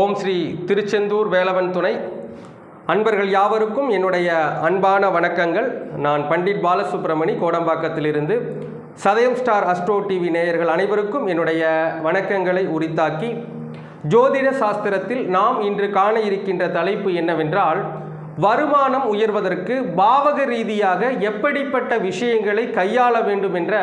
ஓம் ஸ்ரீ திருச்செந்தூர் வேலவன் துணை. அன்பர்கள் யாவருக்கும் என்னுடைய அன்பான வணக்கங்கள். நான் பண்டிட் பாலசுப்ரமணி கோடம்பாக்கத்திலிருந்து சதயம் ஸ்டார் அஸ்ட்ரோ டிவி நேயர்கள் அனைவருக்கும் என்னுடைய வணக்கங்களை உரித்தாக்கி ஜோதிட சாஸ்திரத்தில் நாம் இன்று காண இருக்கின்ற தலைப்பு என்னவென்றால் வருமானம் உயர்வதற்கு பாவக ரீதியாக எப்படிப்பட்ட விஷயங்களை கையாள வேண்டும் என்ற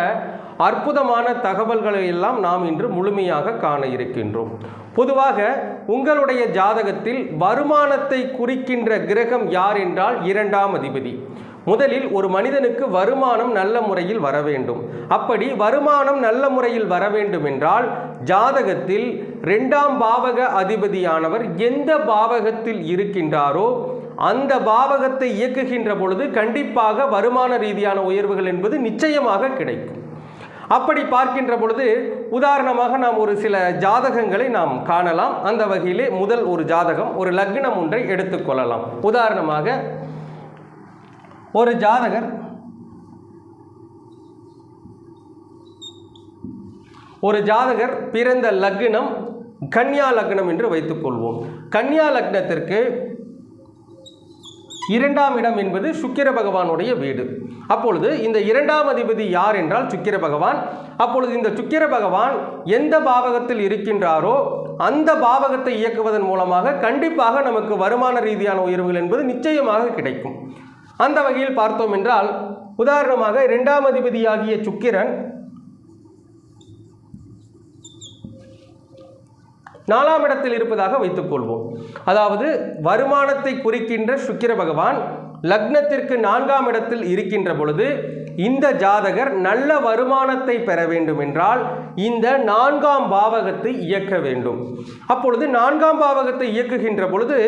அற்புதமான தகவல்களை எல்லாம் நாம் இன்று முழுமையாக காண இருக்கின்றோம். பொதுவாக உங்களுடைய ஜாதகத்தில் வருமானத்தை குறிக்கின்ற கிரகம் யார் என்றால் இரண்டாம் அதிபதி. முதலில் ஒரு மனிதனுக்கு வருமானம் நல்ல முறையில் வர வேண்டும். அப்படி வருமானம் நல்ல முறையில் வர வேண்டும் என்றால் ஜாதகத்தில் ரெண்டாம் பாவக அதிபதியானவர் எந்த பாவகத்தில் இருக்கின்றாரோ அந்த பாவகத்தை இயக்குகின்ற பொழுது கண்டிப்பாக வருமான ரீதியான உயர்வுகள் என்பது நிச்சயமாக கிடைக்கும். அப்படி பார்க்கின்ற பொழுது உதாரணமாக நாம் ஒரு சில ஜாதகங்களை நாம் காணலாம். அந்த வகையிலே முதல் ஒரு ஜாதகம் ஒரு லக்னம் ஒன்றை எடுத்துக்கொள்ளலாம் உதாரணமாக ஒரு ஜாதகர் ஒரு ஜாதகர் பிறந்த லக்னம் கன்னியா லக்னம் என்று வைத்துக்கொள்வோம் கன்னியா லக்னத்திற்கு இரண்டாம் இடம் என்பது சுக்கிர பகவானுடைய வீடு. அப்பொழுது இந்த இரண்டாம் அதிபதி யார் என்றால் சுக்கிர பகவான். அப்பொழுது இந்த சுக்கிர பகவான் எந்த பாவகத்தில் இருக்கின்றாரோ அந்த பாவகத்தை இயக்குவதன் மூலமாக கண்டிப்பாக நமக்கு வருமான ரீதியான உயர்வுகள் என்பது நிச்சயமாக கிடைக்கும். அந்த வகையில் பார்த்தோம் என்றால் உதாரணமாக இரண்டாம் அதிபதியாகிய சுக்கிரன் நாலாம் இடத்தில் இருப்பதாக வைத்துக்கொள்வோம் அதாவது வருமானத்தை குறிக்கின்ற சுக்கிர பகவான் லக்னத்திற்கு நான்காம் இடத்தில் இருக்கின்ற பொழுது இந்த ஜாதகர் நல்ல வருமானத்தை பெற வேண்டும் என்றால் இந்த நான்காம் பாவகத்தை இயக்க வேண்டும். அப்பொழுது நான்காம் பாவகத்தை இயக்குகின்ற பொழுது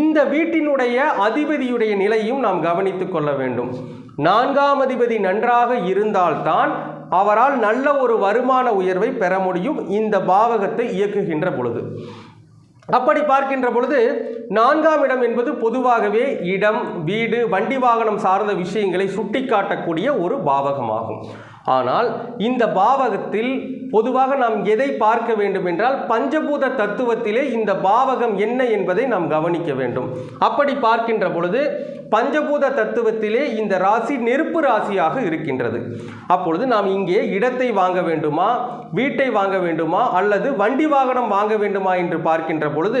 இந்த வீட்டினுடைய அதிபதியுடைய நிலையும் நாம் கவனித்துக் கொள்ள வேண்டும். நான்காம் அதிபதி நன்றாக இருந்தால்தான் அவரால் நல்ல ஒரு வருமான உயர்வை பெற முடியும் இந்த பாவகத்தை இயக்குகின்ற பொழுது. அப்படி பார்க்கின்ற பொழுது நான்காம் இடம் என்பது பொதுவாகவே இடம் வீடு வண்டி வாகனம் சார்ந்த விஷயங்களை சுட்டிக்காட்டக்கூடிய ஒரு பாவகமாகும். ஆனால் இந்த பாவகத்தில் பொதுவாக நாம் எதை பார்க்க வேண்டும் என்றால் பஞ்சபூத தத்துவத்திலே இந்த பாவகம் என்ன என்பதை நாம் கவனிக்க வேண்டும். அப்படி பார்க்கின்ற பொழுது பஞ்சபூத தத்துவத்திலே இந்த ராசி நெருப்பு ராசியாக இருக்கின்றது. அப்பொழுது நாம் இங்கே இடத்தை வாங்க வேண்டுமா வீட்டை வாங்க வேண்டுமா அல்லது வண்டி வாகனம் வாங்க வேண்டுமா என்று பார்க்கின்ற பொழுது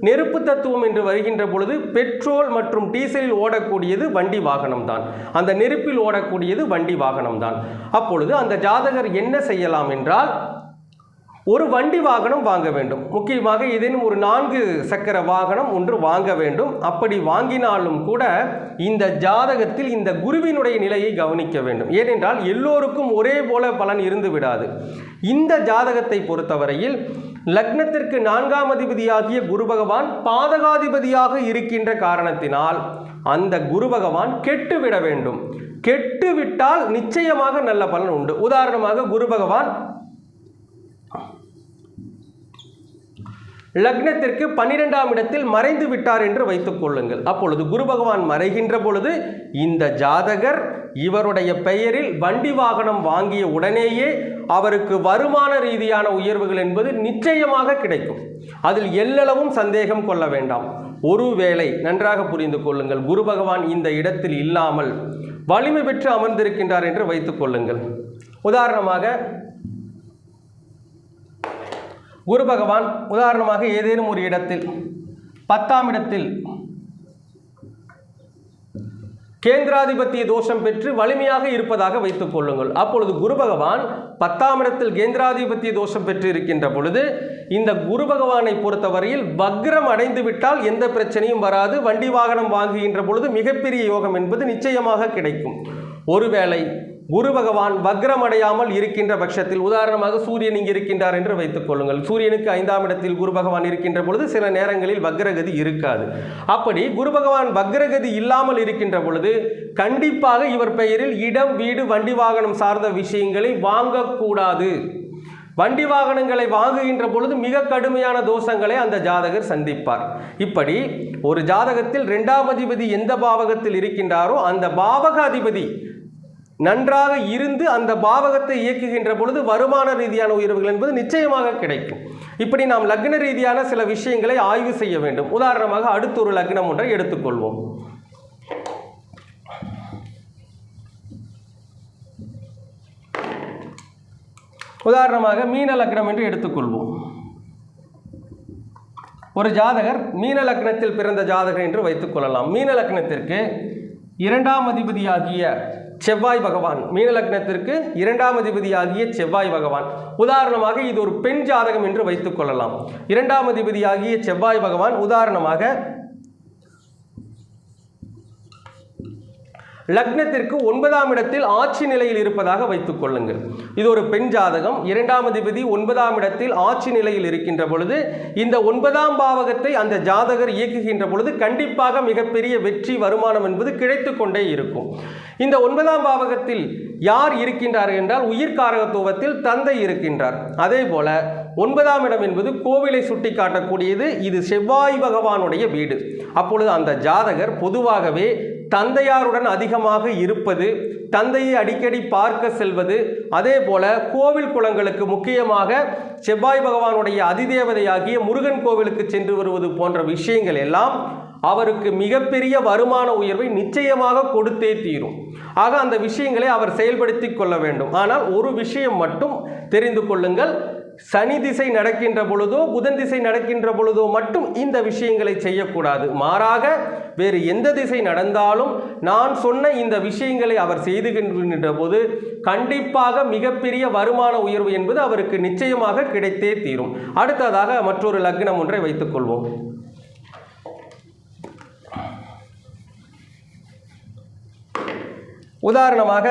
நெருப்பு தத்துவம் என்று வருகின்ற பொழுது பெட்ரோல் மற்றும் டீசலில் ஓடக்கூடியது வண்டி வாகனம் தான் அந்த நெருப்பில் ஓடக்கூடியது வண்டி வாகனம் தான் அப்பொழுது அந்த ஜாதகர் என்ன செய்யலாம் என்றால் ஒரு வண்டி வாகனம் வாங்க வேண்டும். முக்கியமாக ஏதேனும் ஒரு நான்கு சக்கர வாகனம் ஒன்று வாங்க வேண்டும். அப்படி வாங்கினாலும் கூட இந்த ஜாதகத்தில் இந்த குருவினுடைய நிலையை கவனிக்க வேண்டும். ஏனென்றால் எல்லோருக்கும் ஒரே போல பலன் இருந்து விடாது. இந்த ஜாதகத்தை பொறுத்தவரையில் லக்னத்திற்கு நான்காம் அதிபதியாகிய குரு பகவான் பாதகாதிபதியாக இருக்கின்ற காரணத்தினால் அந்த குரு பகவான் கெட்டுவிட வேண்டும். கெட்டுவிட்டால் நிச்சயமாக நல்ல பலன் உண்டு. உதாரணமாக குரு பகவான் லக்னத்திற்கு பன்னிரெண்டாம் இடத்தில் மறைந்து விட்டார் என்று வைத்துக் கொள்ளுங்கள். அப்பொழுது குரு பகவான் மறைகின்ற பொழுது இந்த ஜாதகர் இவருடைய பெயரில் வண்டி வாகனம் வாங்கிய உடனேயே அவருக்கு வருமான ரீதியான உயர்வுகள் என்பது நிச்சயமாக கிடைக்கும். அதில் எல்லளவும் சந்தேகம் கொள்ள வேண்டாம். ஒருவேளை நன்றாக புரிந்து கொள்ளுங்கள் குரு பகவான் இந்த இடத்தில் இல்லாமல் வலிமை பெற்று அமர்ந்திருக்கின்றார் என்று வைத்துக் கொள்ளுங்கள். உதாரணமாக குரு பகவான் உதாரணமாக ஏதேனும் ஒரு இடத்தில் பத்தாம் இடத்தில் கேந்திராதிபத்திய தோஷம் பெற்று வலிமையாக இருப்பதாக வைத்துக் கொள்ளுங்கள். அப்பொழுது குரு பகவான் பத்தாம் இடத்தில் கேந்திராதிபத்திய தோஷம் பெற்று இருக்கின்ற பொழுது இந்த குரு பகவானை பொறுத்தவரையில் வக்ரம் அடைந்து விட்டால் எந்த பிரச்சனையும் வராது. வண்டி வாகனம் வாங்குகின்ற பொழுது மிகப்பெரிய யோகம் என்பது நிச்சயமாக கிடைக்கும். ஒருவேளை குரு பகவான் வக்ரமடையாமல் இருக்கின்ற பட்சத்தில் உதாரணமாக சூரியன் இங்கு இருக்கின்றார் என்று வைத்துக் கொள்ளுங்கள். சூரியனுக்கு ஐந்தாம் இடத்தில் குரு பகவான் இருக்கின்ற பொழுது சில நேரங்களில் வக்ரகதி இருக்காது. அப்படி குரு பகவான் வக்ரகதி இல்லாமல் இருக்கின்ற பொழுது கண்டிப்பாக இவர் பெயரில் இடம் வீடு வண்டி வாகனம் சார்ந்த விஷயங்களை வாங்கக்கூடாது. வண்டி வாகனங்களை வாங்குகின்ற பொழுது மிக கடுமையான தோஷங்களை அந்த ஜாதகர் சந்திப்பார். இப்படி ஒரு ஜாதகத்தில் இரண்டாம் அதிபதி எந்த பாவகத்தில் இருக்கின்றாரோ அந்த பாவக அதிபதி நன்றாக இருந்து அந்த பாவகத்தை இயக்குகின்ற பொழுது வருமான ரீதியான உயர்வுகள் என்பது நிச்சயமாக கிடைக்கும். இப்படி நாம் லக்ன ரீதியான சில விஷயங்களை ஆய்வு செய்ய வேண்டும். உதாரணமாக அடுத்த ஒரு லக்னம் ஒன்றை எடுத்துக்கொள்வோம். உதாரணமாக மீன லக்னம் என்று எடுத்துக்கொள்வோம். ஒரு ஜாதகர் மீன லக்னத்தில் பிறந்த ஜாதகர் என்று வைத்துக் கொள்ளலாம். மீன லக்னத்திற்கு இரண்டாம் அதிபதியாகிய செவ்வாய் பகவான். மீன லக்னத்திற்கு இரண்டாம் அதிபதியாகிய செவ்வாய் பகவான். உதாரணமாக இது ஒரு பெண் ஜாதகம் என்று வைத்துக் கொள்ளலாம். இரண்டாம் அதிபதியாகிய செவ்வாய் பகவான் உதாரணமாக லக்னத்திற்கு ஒன்பதாம் இடத்தில் ஆட்சி நிலையில் இருப்பதாக வைத்துக் கொள்ளுங்கள். இது ஒரு பெண் ஜாதகம். இரண்டாம் அதிபதி ஒன்பதாம் இடத்தில் ஆட்சி நிலையில் இருக்கின்ற பொழுது இந்த ஒன்பதாம் பாவகத்தை அந்த ஜாதகர் இயக்குகின்ற பொழுது கண்டிப்பாக மிகப்பெரிய வெற்றி வருமானம் என்பது கிடைத்து கொண்டே இருக்கும். இந்த ஒன்பதாம் பாவகத்தில் யார் இருக்கின்றார் என்றால் உயிர்காரகத்துவத்தில் தந்தை இருக்கின்றார். அதே போல ஒன்பதாம் இடம் என்பது கோவிலை சுட்டி காட்டக்கூடியது இது செவ்வாய் பகவானுடைய வீடு. அப்பொழுது அந்த ஜாதகர் பொதுவாகவே தந்தையாருடன் அதிகமாக இருப்பது தந்தையை அடிக்கடி பார்க்க செல்வது அதே போல கோவில் குளங்களுக்கு முக்கியமாக செவ்வாய் பகவானுடைய அதிதேவதையாகிய முருகன் கோவிலுக்கு சென்று வருவது போன்ற விஷயங்கள் எல்லாம் அவருக்கு மிகப்பெரிய வருமான உயர்வை நிச்சயமாக கொடுத்தே தீரும். ஆக அந்த விஷயங்களை அவர் செயல்படுத்தி கொள்ள வேண்டும். ஆனால் ஒரு விஷயம் மட்டும் தெரிந்து கொள்ளுங்கள். சனி திசை நடக்கின்ற பொழுதோ புதன் திசை நடக்கின்ற பொழுதோ மட்டும் இந்த விஷயங்களை செய்யக்கூடாது. மாறாக வேறு எந்த திசை நடந்தாலும் நான் சொன்ன இந்த விஷயங்களை அவர் செய்துகின்ற போது கண்டிப்பாக மிகப்பெரிய வருமான உயர்வு என்பது அவருக்கு நிச்சயமாக கிடைத்தே தீரும். அடுத்ததாக மற்றொரு லக்னம் ஒன்றை வைத்துக்கொள்வோம் உதாரணமாக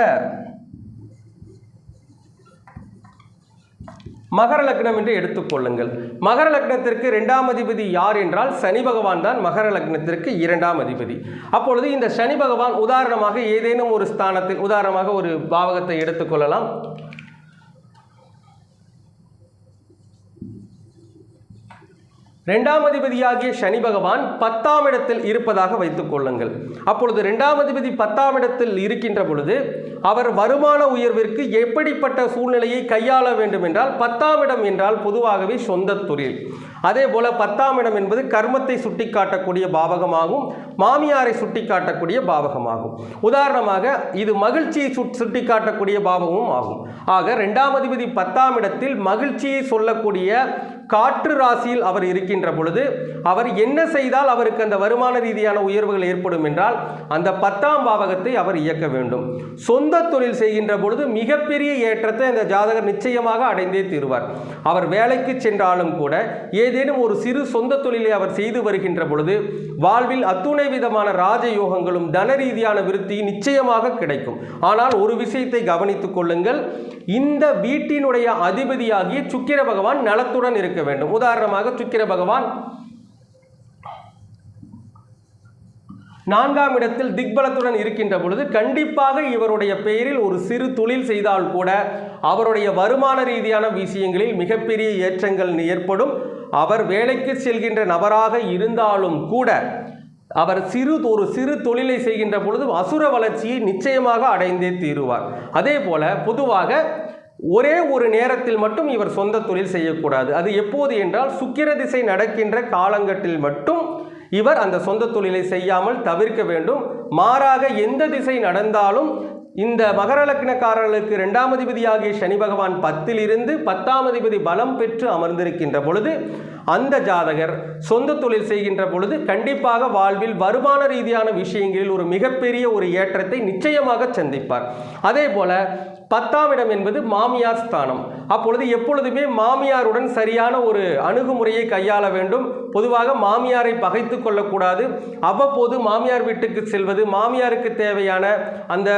மகர லக்னம் என்று எடுத்துக்கொள்ளுங்கள் மகர லக்னத்திற்கு இரண்டாம் அதிபதி யார் என்றால் சனி பகவான் தான் மகர லக்னத்திற்கு இரண்டாம் அதிபதி. அப்பொழுது இந்த சனி பகவான் உதாரணமாக ஏதேனும் ஒரு ஸ்தானத்தில் உதாரணமாக ஒரு பாவகத்தை எடுத்துக்கொள்ளலாம் ரெண்டாம் அதிபதியாகிய சனி பகவான் பத்தாம் இடத்தில் இருப்பதாக வைத்துக் கொள்ளுங்கள். அப்பொழுது ரெண்டாம் அதிபதி பத்தாம் இடத்தில் இருக்கின்ற பொழுது அவர் வருமான உயர்விற்கு எப்படிப்பட்ட சூழ்நிலையை கையாள வேண்டும் என்றால் பத்தாம் இடம் என்றால் பொதுவாகவே சொந்த தொழில். அதே போல பத்தாம் இடம் என்பது கர்மத்தை சுட்டிக்காட்டக்கூடிய பாவகமாகும் மாமியாரை சுட்டிக்காட்டக்கூடிய பாவகமாகும். உதாரணமாக இது மகிழ்ச்சியை சுட்டி சுட்டிக்காட்டக்கூடிய பாவகமும் ஆகும். ஆக ரெண்டாம் அதிபதி பத்தாம் இடத்தில் மகிழ்ச்சியை சொல்லக்கூடிய காற்று ராசியில் அவர் இருக்கின்ற பொழுது அவர் என்ன செய்தால் அவருக்கு அந்த வருமான ரீதியான உயர்வுகள் ஏற்படும் என்றால் அந்த பத்தாம் பாவகத்தை அவர் இயக்க வேண்டும். சொந்த தொழில் செய்கின்ற பொழுது மிகப்பெரிய ஏற்றத்தை அந்த ஜாதகர் நிச்சயமாக அடைந்தே தீருவார். அவர் வேலைக்கு சென்றாலும் கூட ஏதேனும் ஒரு சிறு சொந்த தொழிலை அவர் செய்து வருகின்ற பொழுது வாழ்வில் அத்துணை விதமான ராஜயோகங்களும் தன ரீதியான விருத்தி நிச்சயமாக கிடைக்கும். ஆனால் ஒரு விஷயத்தை கவனித்துக் கொள்ளுங்கள் இந்த வீட்டினுடைய அதிபதியாகிய சுக்கிர பகவான் நலத்துடன் இருக்க வேண்டும். உதாரணமாக சுக்கிர பகவான் பகவான் நான்காம் இடத்தில் திக்பலத்துடன் இருக்கின்ற பொழுது கண்டிப்பாக இவருடைய பெயரில் ஒரு சிறு தொழில் செய்தால் கூட அவருடைய வருமான ரீதியான விஷயங்களில் மிகப்பெரிய ஏற்றங்கள் ஏற்படும். அவர் வேலைக்கு செல்கின்ற நபராக இருந்தாலும் கூட அவர் சிறு ஒரு சிறு தொழிலை செய்கின்ற பொழுது அசுர வளர்ச்சியை நிச்சயமாக அடைந்தே தீருவார். அதே போல பொதுவாக ஒரே ஒரு நேரத்தில் மட்டும் இவர் சொந்த தொழில் செய்யக்கூடாது. அது எப்போது என்றால் சுக்கிர திசை நடக்கின்ற காலங்கட்டில் மட்டும் இவர் அந்த சொந்த தொழிலை செய்யாமல் தவிர்க்க வேண்டும். மாறாக எந்த திசை நடந்தாலும் இந்த மகர லக்னக்காரர்களுக்கு இரண்டாம் அதிபதியாகிய சனி பகவான் பத்தில் இருந்து பத்தாம் அதிபதி பலம் பெற்று அமர்ந்திருக்கின்ற பொழுது அந்த ஜாதகர் சொந்த தொழில் செய்கின்ற பொழுது கண்டிப்பாக வாழ்வில் வருமான ரீதியான விஷயங்களில் ஒரு மிகப்பெரிய ஒரு ஏற்றத்தை நிச்சயமாக சந்திப்பார். அதே போல பத்தாம் இடம் என்பது மாமியார் ஸ்தானம். அப்பொழுது எப்பொழுதுமே மாமியாருடன் சரியான ஒரு அணுகுமுறையை கையாள வேண்டும். பொதுவாக மாமியாரை பகைத்து கொள்ளக்கூடாது. அவ்வப்போது மாமியார் வீட்டுக்கு செல்வது மாமியாருக்கு தேவையான அந்த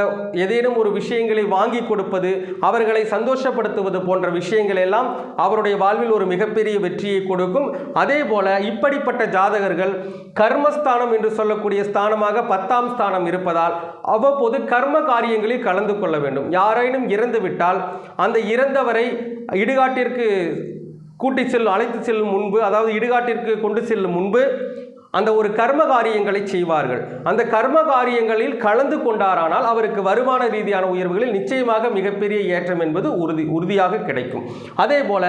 ஏதேனும் ஒரு விஷயங்களை வாங்கி கொடுப்பது அவர்களை சந்தோஷப்படுத்துவது போன்ற விஷயங்கள் எல்லாம் அவருடைய வாழ்வில் ஒரு மிகப்பெரிய வெற்றியை கொடுக்கும். அதே போல இப்படிப்பட்ட ஜாதகர்கள் கர்மஸ்தானம் என்று சொல்லக்கூடிய ஸ்தானமாக பத்தாம் ஸ்தானம் இருப்பதால் அவ்வப்போது கர்ம காரியங்களில் கலந்து கொள்ள வேண்டும். யாரேனும் இறந்துவிட்டால் அந்த இறந்தவரை இடுகாட்டிற்கு கூட்டி செல்லும் அழைத்து செல்லும் முன்பு அதாவது இடுகாட்டிற்கு கொண்டு செல்லும் முன்பு அந்த ஒரு கர்ம காரியங்களை செய்வார்கள். அந்த கர்ம காரியங்களில் கலந்து கொண்டாரானால் அவருக்கு வருமான ரீதியான உயர்வுகளில் நிச்சயமாக மிகப்பெரிய ஏற்றம் என்பது உறுதி உறுதியாக கிடைக்கும். அதே போல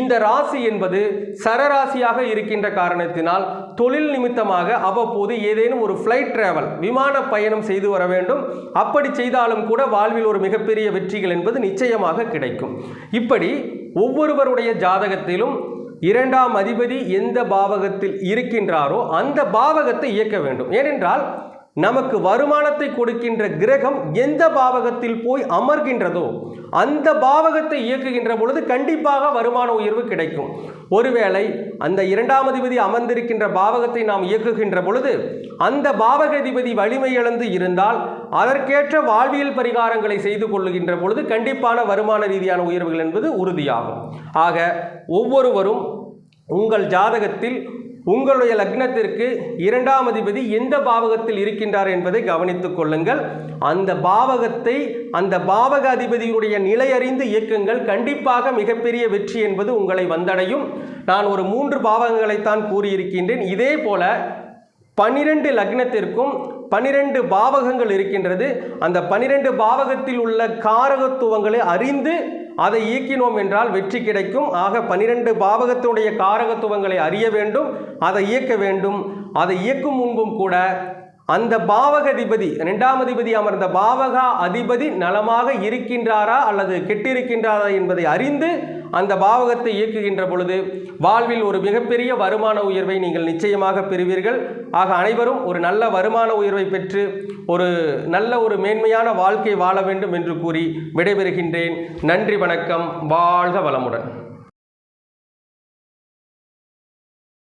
இந்த ராசி என்பது சரராசியாக இருக்கின்ற காரணத்தினால் தொழில் நிமித்தமாக அவ்வப்போது ஏதேனும் ஒரு ஃப்ளைட் டிராவல் விமான பயணம் செய்து வர வேண்டும். அப்படி செய்தாலும் கூட வாழ்வில் ஒரு மிகப்பெரிய வெற்றிகள் என்பது நிச்சயமாக கிடைக்கும். இப்படி ஒவ்வொருவருடைய ஜாதகத்திலும் இரண்டாம் அதிபதி எந்த பாவகத்தில் இருக்கின்றாரோ அந்த பாவகத்தை இயக்க வேண்டும். ஏனென்றால் நமக்கு வருமானத்தை கொடுக்கின்ற கிரகம் எந்த பாவகத்தில் போய் அமர்கின்றதோ அந்த பாவகத்தை இயக்குகின்ற பொழுது கண்டிப்பாக வருமான உயர்வு கிடைக்கும். ஒருவேளை அந்த இரண்டாம் அதிபதி அமர்ந்திருக்கின்ற பாவகத்தை நாம் இயக்குகின்ற பொழுது அந்த பாவகதிபதி வலிமை இழந்து இருந்தால் அதற்கேற்ற வாழ்வியல் பரிகாரங்களை செய்து கொள்ளுகின்ற பொழுது கண்டிப்பான வருமான ரீதியான உயர்வுகள் என்பது உறுதியாகும். ஆக ஒவ்வொருவரும் உங்கள் ஜாதகத்தில் உங்களுடைய லக்னத்திற்கு இரண்டாம் அதிபதி எந்த பாவகத்தில் இருக்கின்றார் என்பதை கவனித்துக் கொள்ளுங்கள். அந்த பாவகத்தை அந்த பாவக அதிபதியுடைய நிலை அறிந்து இயக்கங்கள். கண்டிப்பாக மிகப்பெரிய வெற்றி என்பது உங்களை வந்தடையும். நான் ஒரு மூன்று பாவகங்களைத்தான் கூறியிருக்கின்றேன். இதே போல பனிரெண்டு லக்னத்திற்கும் பனிரெண்டு பாவகங்கள் இருக்கின்றது. அந்த பனிரெண்டு பாவகத்தில் உள்ள காரகத்துவங்களை அறிந்து அதை இயக்கினோம் என்றால் வெற்றி கிடைக்கும். ஆக பனிரெண்டு பாவகத்தினுடைய காரகத்துவங்களை அறிய வேண்டும். அதை இயக்க வேண்டும். அதை இயக்கும் முன்பும் கூட அந்த பாவக அதிபதி இரண்டாம் அதிபதி அமர்ந்த பாவக அதிபதி நலமாக இருக்கின்றாரா அல்லது கெட்டிருக்கின்றாரா என்பதை அறிந்து அந்த பாவகத்தை இயக்குகின்ற பொழுது வாழ்வில் ஒரு மிகப்பெரிய வருமான உயர்வை நீங்கள் நிச்சயமாக பெறுவீர்கள். ஆக அனைவரும் ஒரு நல்ல வருமான உயர்வை பெற்று ஒரு நல்ல ஒரு மேன்மையான வாழ்க்கை வாழ வேண்டும் என்று கூறி விடைபெறுகின்றேன். நன்றி வணக்கம். வாழ்க வளமுடன்.